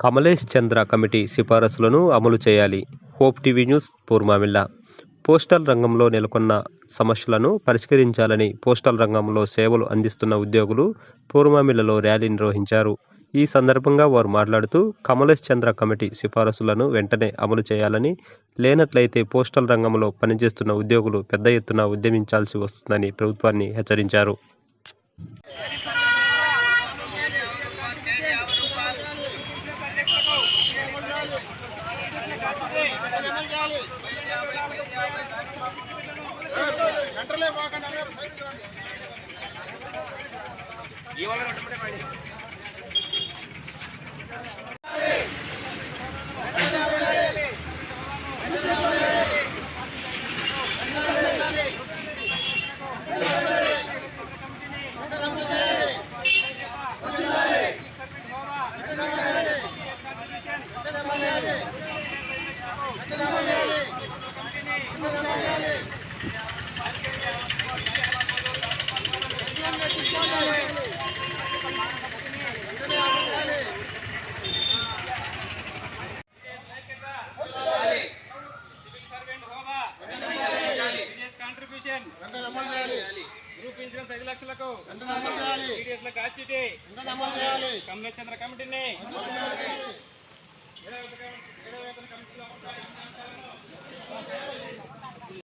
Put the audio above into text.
కమలేష్ చంద్ర committee సిఫారసులను అమలు చేయాలి. Hope TV news Purmamilla postal రంగంలో నెలకొన్న సమస్యలను పరిష్కరించాలని పోస్టల్ రంగంలో సేవలు అందిస్తున్న ఉద్యోగులు పూర్మామిల్లలో ర్యాలీ నిర్వహించారు. ఈ సందర్భంగా వారు మాట్లాడుతూ కమలేష్ చంద్ర కమిటీ సిఫారసులను వెంటనే అమలు చేయాలని లేనట్లయితే పోస్టల్ రంగంలో పనిచేస్తున్న ఉద్యోగులు పెద్ద ఎత్తున ఉద్యమించాల్సి వస్తుందని ప్రభుత్వాన్ని హెచ్చరించారు. సివిల్ సర్వెంట్ ఇవాళ గ్రూప్ ఇన్సూరెన్స్ ఐదు లక్షలకు టీడీఎస్లకు ఆచిటీ కమలేష్ చంద్ర కమిటీని ఏడవ